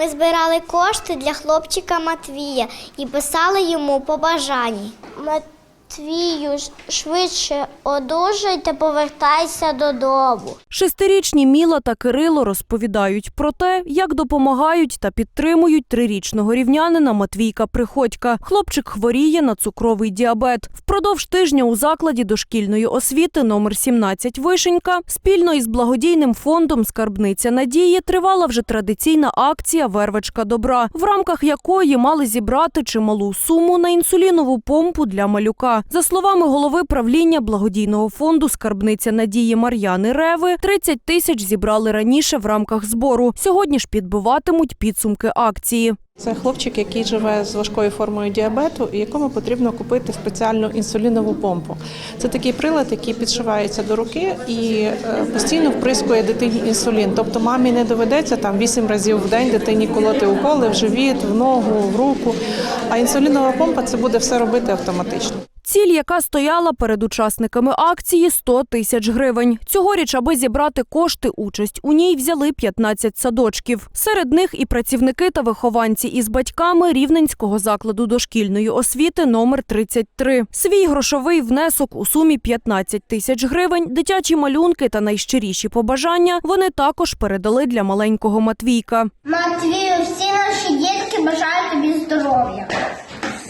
Ми збирали кошти для хлопчика Матвія і писали йому побажання. Матвію, швидше одужай та повертайся додому. Шестирічні Міла та Кирило розповідають про те, як допомагають та підтримують трирічного рівнянина Матвійка Приходька. Хлопчик хворіє на цукровий діабет. Впродовж тижня у закладі дошкільної освіти номер 17 Вишенька спільно із благодійним фондом Скарбниця Надії тривала вже традиційна акція Вервечка добра, в рамках якої мали зібрати чималу суму на інсулінову помпу для малюка. За словами голови правління благодійного фонду Скарбниця Надії Мар'яни Реви, 30 тисяч зібрали раніше в рамках збору. Сьогодні ж підбиватимуть підсумки акції. Це хлопчик, який живе з важкою формою діабету, і якому потрібно купити спеціальну інсулінову помпу. Це такий прилад, який підшивається до руки і е, постійно вприскує дитині інсулін. Тобто мамі не доведеться там 8 разів в день дитині колоти уколи в живіт, в ногу, в руку. А інсулінова помпа це буде все робити автоматично. Ціль, яка стояла перед учасниками акції 100 тисяч гривень. Цьогоріч, аби зібрати кошти, участь у ній взяли 15 садочків. Серед них і працівники та вихованці із батьками Рівненського закладу дошкільної освіти номер 33. Свій грошовий внесок у сумі 15 тисяч гривень, дитячі малюнки та найщиріші побажання вони також передали для маленького Матвійка. Матвію, всі наші дітки бажають тобі здоров'я,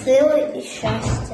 сили і щастя,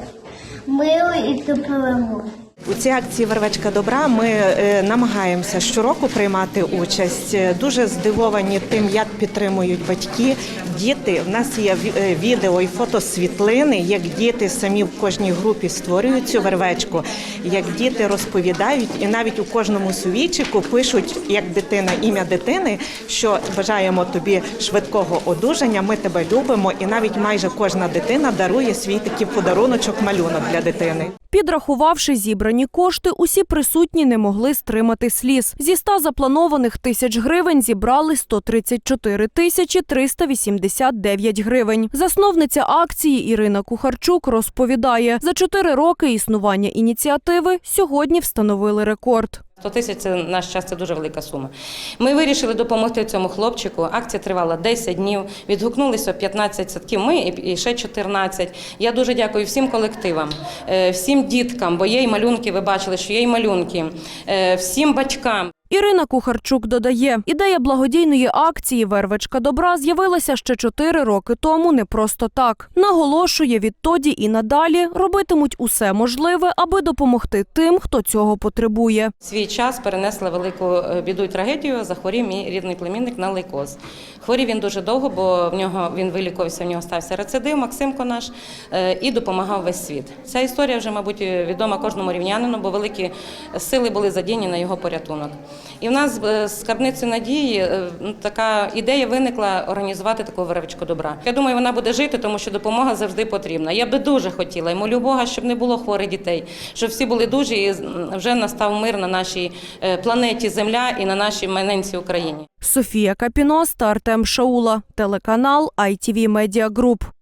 милу і перемоги. У цій акції Вервечка добра ми е, намагаємося щороку приймати участь. Дуже здивовані тим, як підтримують батьки, діти. В нас є е, відео і фотосвітлини, як діти самі в кожній групі створюють цю вервечку, як діти розповідають, і навіть у кожному сувійчику пишуть як дитина ім'я дитини, що бажаємо тобі швидкого одужання. Ми тебе любимо, і навіть майже кожна дитина дарує свій такий подаруночок, малюнок для дитини. Підрахувавши зібрані кошти, усі присутні не могли стримати сліз. Зі 100 запланованих тисяч гривень зібрали 134 тисячі 389 гривень. Засновниця акції Ірина Кухарчук розповідає, за чотири роки існування ініціативи сьогодні встановили рекорд. 100 тисяч це наш час це дуже велика сума. Ми вирішили допомогти цьому хлопчику. Акція тривала 10 днів. Відгукнулися 15 садків. Ми і і ще 14. Я дуже дякую всім колективам, е, всім діткам, бо є й малюнки. Ви бачили, що є й малюнки, е, всім батькам. Ірина Кухарчук додає, ідея благодійної акції Вервечка добра з'явилася ще чотири роки тому не просто так. Наголошує, відтоді і надалі робитимуть усе можливе, аби допомогти тим, хто цього потребує. Свій час перенесла велику е, біду і трагедію. Захворів мій рідний племінник на лейкоз. Хворів він дуже довго, бо в нього він вилікувався, в нього стався рецидив, Максимко наш, е, і допомагав весь світ. Ця історія вже, мабуть, відома кожному рівнянину, бо великі сили були задіяні на його порятунок. І в нас е, з скарбницею надії е, ну, така ідея виникла організувати таку веревичку добра. Я думаю, вона буде жити, тому що допомога завжди потрібна. Я би дуже хотіла і молю Бога, щоб не було хворих дітей, щоб всі були дужі і вже настав мир на нашій е, планеті Земля і на нашій майненці Україні. Софія Капіност та Артем Шаула, телеканал ITV Media Group.